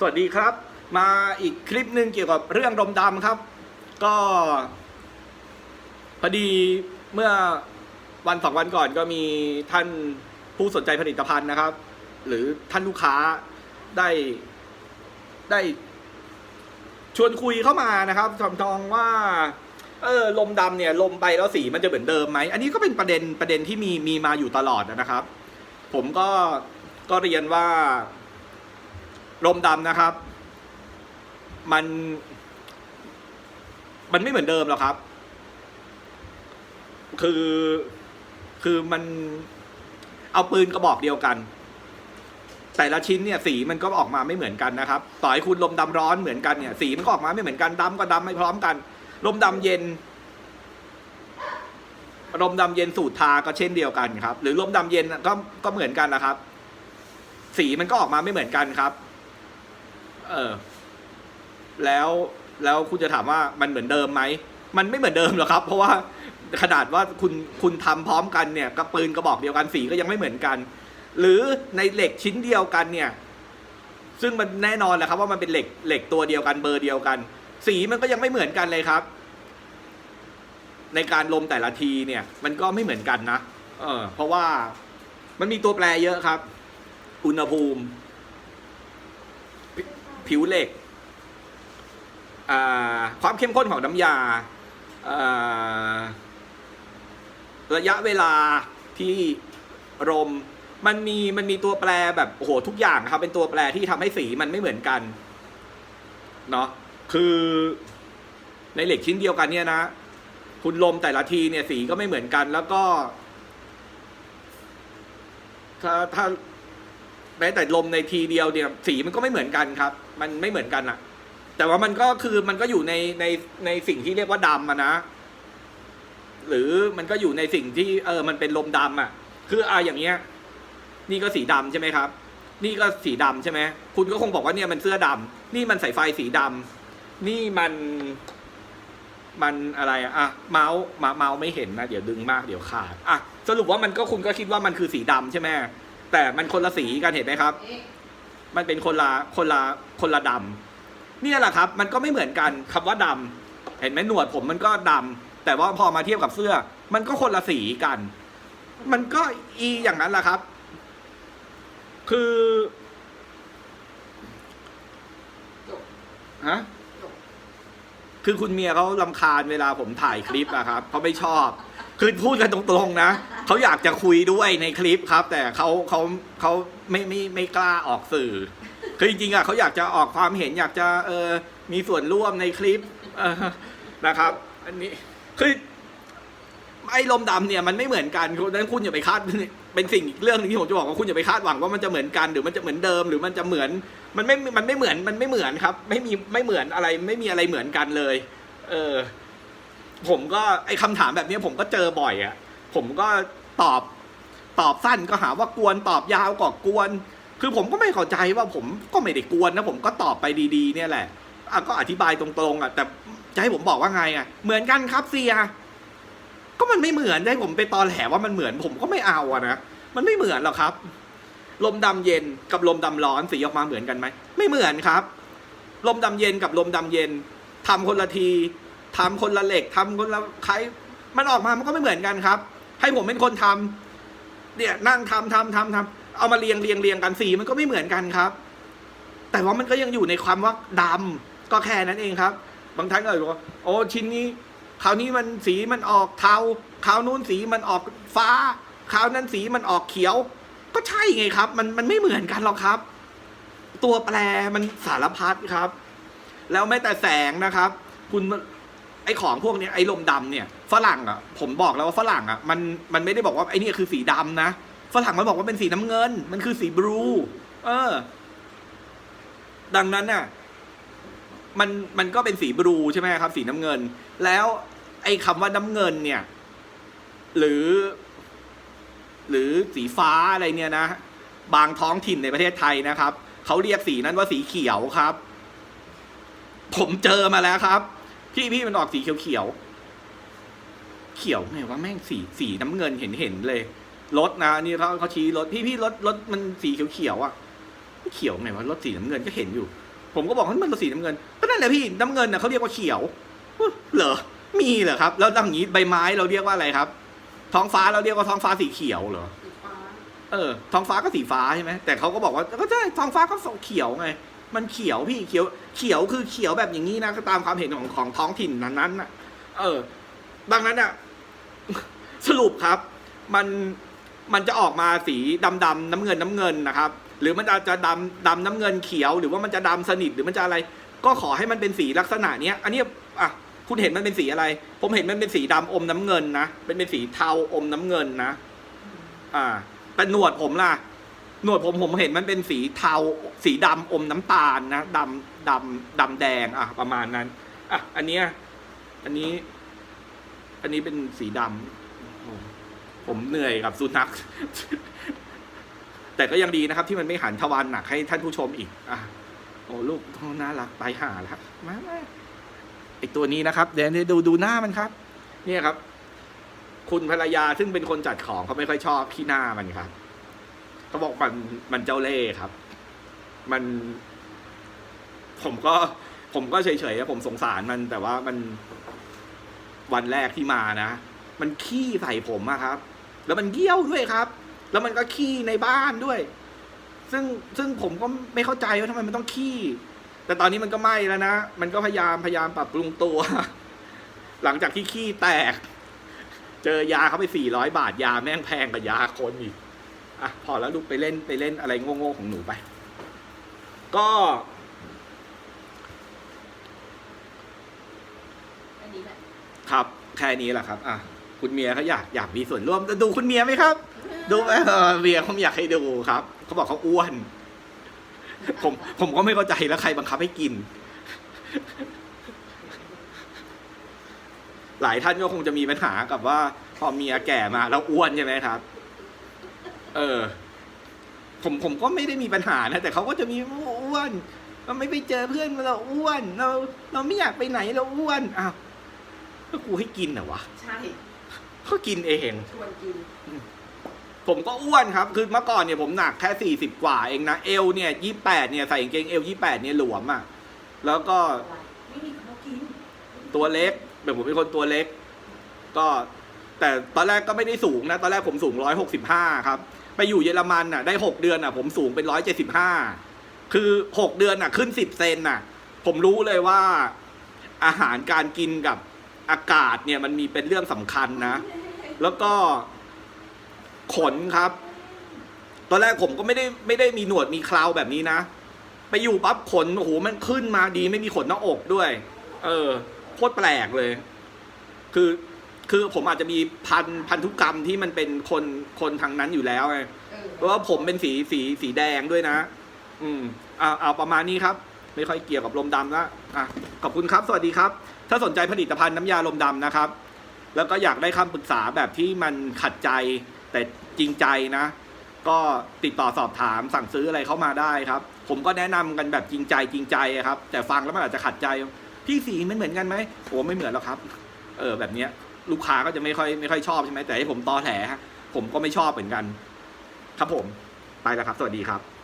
สวัสดีครับ มาอีกคลิปหนึ่งเกี่ยวกับเรื่องดมดำครับ ก็ พอดีเมื่อวันสองวันก่อนก็มีท่านผู้สนใจผลิตภัณฑ์นะครับ หรือท่านลูกค้าได้ได้ชวนคุยเข้ามานะครับทำทองว่า เออลมดำเนี่ย ลมไปแล้วสีมันจะเหมือนเดิมไหม อันนี้ก็เป็นประเด็นประเด็นที่มีมีมาอยู่ตลอดนะครับ ผมก็ก็เรียนว่า ลมดำนะครับ มัน มันไม่เหมือนเดิมหรอกครับ คือคือมันเอาปืนกระบอกเดียวกัน แต่ละชิ้นเนี่ยสีมันก็ออกมาไม่เหมือนกันนะครับ ต่อให้คุณลมดำร้อนเหมือนกันเนี่ย สีมันก็ออกมาไม่เหมือนกันดำก็ดำไม่พร้อมกัน ลมดำเย็น ลมดำเย็นสูตรทาก็เช่นเดียวกันครับ หรือลมดำเย็นก็ก็เหมือนกันนะครับ สีมันก็ออกมาไม่เหมือนกันครับ เออ แล้วแล้วคุณจะถามว่ามันเหมือนเดิมไหม มันไม่เหมือนเดิมหรอกครับ เพราะว่าขนาดว่าคุณคุณทำพร้อมกันเนี่ยกับปืนกระบอกเดียวกันสีก็ยังไม่เหมือนกัน หรือในเหล็กชิ้นเดียวกันเนี่ย ซึ่งมันแน่นอนแหละครับ ว่ามันเป็นเหล็กเหล็กตัวเดียวกันเบอร์เดียวกัน สีมันก็ยังไม่เหมือนกันเลยครับ ในการลมแต่ละทีเนี่ย มันก็ไม่เหมือนกันนะเออ เพราะว่ามันมีตัวแปรเยอะครับ อุณหภูมิ ผิวเหล็ก ความเข้มข้นของน้ำยาอ่าระยะเวลาที่รมมันมีมันมีตัวแปรแบบโอ้โหทุกอย่างครับ เป็นตัวแปรที่ทำให้สีมันไม่เหมือนกันเนาะคือในเหล็กชิ้นเดียวกันเนี่ยนะ คุณลมแต่ละทีเนี่ยสีก็ไม่เหมือนกัน แล้วก็ ถ้าถ้า แม้แต่ลมในทีเดียวเนี่ยสีมันก็ไม่เหมือนกันครับ มันไม่เหมือนกันอะแต่ว่ามันก็คือมันก็อยู่ในในในสิ่งที่เรียกว่าดำอะนะ หรือมันก็อยู่ในสิ่งที่เออ มันเป็นลมดำอะคืออ่าอย่างเงี้ย นี่ก็สีดำใช่ไหมครับ นี่ก็สีดำใช่ไหมคุณก็คงบอกว่าเนี่ยมันเสื้อดำนี่มันสายไฟสีดำนี่มัน มันอะไรอะอะเมาส์มาเมาส์ไม่เห็นนะเดี๋ยวดึงมากเดี๋ยวขาดอะสรุปว่ามันก็คุณก็คิดว่ามันคือสีดำใช่ไหม แต่มันคนละสีกันเห็นไหมครับ มันเป็นคนละคนละคนละดำนี่แหละครับ มันก็ไม่เหมือนกันคำว่าดำเห็นไหมหนวดผมมันก็ดำแต่ว่าพอมาเทียบกับเสื้อ มันก็คนละสีกัน มันก็อีอย่างนั้นแหละครับ คือฮะคือคุณเมียเขาลำคาญเวลาผมถ่ายคลิปอะครับเขาไม่ชอบ คือพูดกันตรงๆนะ เขาอยากจะคุยด้วยในคลิปครับ แต่เขาเขาเขาไม่ไม่ไม่กล้าออกสื่อคือจริงๆอะเขาอยากจะออกความเห็นอยากจะเออมีส่วนร่วมในคลิปเออนะครับ อันนี้คือไอ้ลมดำเนี่ยมันไม่เหมือนกันคุณนั้นคุณอย่าไปคาดเป็นสิ่งอีกเรื่องหนึงที่ผมจะบอกว่าคุณอย่าไปคาดหวังว่ามันจะเหมือนกันหรือมันจะเหมือนเดิมหรือมันจะเหมือน มันไม่ มันไม่เหมือนมันไม่เหมือนครับ ไม่มีไม่เหมือนอะไรไม่มีอะไรเหมือนกันเลย เออ ผมก็ไอ้คำถามแบบนี้ผมก็เจอบ่อยอะ ผมก็ตอบตอบสั้นก็หาว่ากวนตอบยาวก็กวน คือผมก็ไม่เข้าใจว่าผมก็ไม่ได้กวนนะผมก็ตอบไปดีๆ เนี่ยแหละอะก็อธิบายตรงๆอะแต่จะให้ผมบอกว่าไงอะ เหมือนกันครับเสียก็มันไม่เหมือนจะให้ผมไปตอแหลว่ามันเหมือนผมก็ไม่เอาอะนะมันไม่เหมือนหรอกครับ ลมดำเย็นกับลมดำร้อนสีออกมาเหมือนกันไหมไม่เหมือนครับ ลมดำเย็นกับลมดำเย็นทำคนละทีทำคนละเหล็กทำคนละไขมันออกมามันก็ไม่เหมือนกันครับ ให้ผมเป็นคนทำเนี่ยนั่งทำทำทำทำเอามาเรียงเรียงเรียงกันสีมันก็ไม่เหมือนกันครับ แต่ว่ามันก็ยังอยู่ในความว่าดำก็แค่นั้นเองครับ บางท่านก็เลยบอกว่าโอ้ชิ้นนี้คราวนี้มันสีมันออกเทาคราวนู้นสีมันออกฟ้าคราวนั้นสีมันออกเขียว ก็ใช่ไงครับ มันมันไม่เหมือนกันหรอกครับ ตัวแปรมันสารพัดครับ แล้วแม้แต่แสงนะครับ คุณ ไอของพวกเนี้ยไอลมดำเนี่ยฝรั่งอะผมบอกแล้วว่าฝรั่งอะมันมันไม่ได้บอกว่าไอเนี่คือสีดำนะฝรั่งมันบอกว่าเป็นสีน้ำเงิน มันคือสีบลูเออ ดังนั้นน่ะ มันมันก็เป็นสีบลูใช่ไหมครับ สีน้ำเงิน แล้ว ไอ้คำว่าน้ำเงินเนี่ย หรือ หรือสีฟ้าอะไรเนี่ยนะบางท้องถิ่นในประเทศไทยนะครับเขาเรียกสีนั้นว่าสีเขียวครับ ผมเจอมาแล้วครับ พี่พี่มันออกสีเขียวเขียวๆเขียวไงว่าแม่งสีสีน้ำเงินเห็นเห็นเลยรถนะนี่เขาเขาชี้รถพี่พี่รถรถมันสีเขียวเขียวๆอะเขียวไงว่ารถสีน้ำเงินก็เห็นอยู่ ผมก็บอกให้มันเป็นสีน้ำเงินก็นั่นแหละพี่น้ำเงินน่ะเขาเรียกว่าเขียวอุ๊ยเหรอมีเหรอครับ แล้วดังนี้ใบไม้เราเรียกว่าอะไรครับ ท้องฟ้าเราเรียกว่าท้องฟ้าสีเขียวเหรอสีฟ้าเออ ท้องฟ้าก็สีฟ้าใช่ไหมแต่เขาก็บอกว่าก็ใช่ท้องฟ้าก็เขียวไง มันเขียวพี่เขียว เขียวคือเขียวแบบอย่างนี้นะตามความเห็นของของท้องถิ่นนั้นๆน่ะ เออ ดังนั้นอะ สรุปครับ มันมันจะออกมาสีดำดำๆน้ำเงินน้ำเงินนะครับ หรือมันอาจจะดำดำน้ำเงินเขียว หรือว่ามันจะดำสนิทหรือมันจะอะไร ก็ขอให้มันเป็นสีลักษณะเนี้ย อันนี้อะคุณเห็นมันเป็นสีอะไร ผมเห็นมันเป็นสีดำอมน้ำเงินนะ เป็นเป็นสีเทาอมน้ำเงินนะ อ่า แต่หนวดผมล่ะ หนวดผมผมเห็นมันเป็นสีเทาสีดำอมน้ำตาลนะดำดำดำแดง อะ ประมาณนั้นอะอันเนี้ยอันนี้ อันนี้เป็นสีดำผมเหนื่อยกับสุนัข แต่ก็ยังดีนะครับ ที่มันไม่หันทวารหนักให้ท่านผู้ชมอีก อะโอ้ลูกโอ้น่ารักไปหาแล้วมามาไอตัวนี้นะครับเดี๋ยวดูดูหน้ามันครับ เนี่ยครับ คุณภรรยาซึ่งเป็นคนจัดของเขาไม่ค่อยชอบขี้หน้ามันครับ เขาบอกมันมันเจ้าเล่ห์ครับ มัน ผมก็ ผมก็เฉยๆผมสงสารมันแต่ว่ามันวันแรกที่มานะ มันขี้ใส่ผมอะครับ แล้วมันเยี่ยวด้วยครับ แล้วมันก็ขี้ในบ้านด้วย ซึ่งซึ่งผมก็ไม่เข้าใจว่าทำไมมันต้องขี้ แต่ตอนนี้มันก็ไม่แล้วนะ มันก็พยายามพยายามปรับปรุงตัว หลังจากที่ขี้แตก เจอยาเขาไปสี่ร้อยบาทยาแม่งแพงกว่ายาคนอีก อะพอแล้วลูกไปเล่นไปเล่นอะไรโง่ๆของหนูไป ก็อันนี้แหละครับแค่นี้แหละครับ อะคุณเมียเขาอยากอยากมีส่วนร่วมดูคุณเมียไหมครับ ดูไหมเออเมียเขาอยากให้ดูครับเขาบอกเขาอ้วน ผมผมก็ไม่เข้าใจแล้วใครบังคับให้กิน หลายท่านก็คงจะมีปัญหากับว่า พอเมียแก่มาแล้วอ้วนใช่ไหมครับ เออ ผมผมก็ไม่ได้มีปัญหานะ แต่เขาก็จะมีอ้วนเราไม่ไปเจอเพื่อนเราอ้วนเรา เราไม่อยากไปไหนเราอ้วนอ้าวก็กูให้กินเหรอวะใช่เขากินเองชวนกิน ผมก็อ้วนครับ คือเมื่อก่อนเนี่ยผมหนักแค่สี่สิบกว่าเองนะเอวเนี่ยยี่แปดเนี่ยใส่กางเกงเอวยี่แปดเนี่ยหลวมอะแล้วก็อะไรไม่มีเขากิน ตัวเล็กแบบผมเป็นคนตัวเล็ก ก็ แต่ตอนแรกก็ไม่ได้สูงนะ ตอนแรกผมสูงร้อยหกสิบห้าครับ ไปอยู่เยอรมันอะ ได้หกเดือนอะ ผมสูงเป็นร้อยเจ็ดสิบห้าคือหกเดือนอะ ขึ้นสิบเซนอะ ผมรู้เลยว่าอาหารการกินกับอากาศเนี่ยมันมีเป็นเรื่องสำคัญนะ แล้วก็ขนครับ ตอนแรกผมก็ไม่ได้ไม่ได้มีหนวดมีเคราวแบบนี้นะ ไปอยู่ปั๊บขนโอ้โหมันขึ้นมาดีไม่มีขนหน้าอกด้วย เออโคตรแปลกเลย คือ คือผมอาจจะมีพันพันธุกรรมที่มันเป็นคนคนทางนั้นอยู่แล้วไงเออเพราะว่าผมเป็นสีสีสีแดงด้วยนะ อืมเอาเอาประมาณนี้ครับ ไม่ค่อยเกี่ยวกับลมดำละอะขอบคุณครับ สวัสดีครับ ถ้าสนใจผลิตภัณฑ์น้ำยาลมดำนะครับ แล้วก็อยากได้คำปรึกษาแบบที่มันขัดใจแต่จริงใจนะ ก็ติดต่อสอบถามสั่งซื้ออะไรเข้ามาได้ครับ ผมก็แนะนำกันแบบจริงใจจริงใจอะครับ แต่ฟังแล้วมันอาจจะขัดใจ พี่สีมันเหมือนกันไหมโอ้ไม่เหมือนหรอกครับ เออแบบเนี้ย ลูกค้าก็จะไม่ค่อยไม่ค่อยชอบใช่ไหมแต่ให้ผมตอแถผมก็ไม่ชอบเหมือนกัน ครับผม ไปแล้วครับ สวัสดีครับ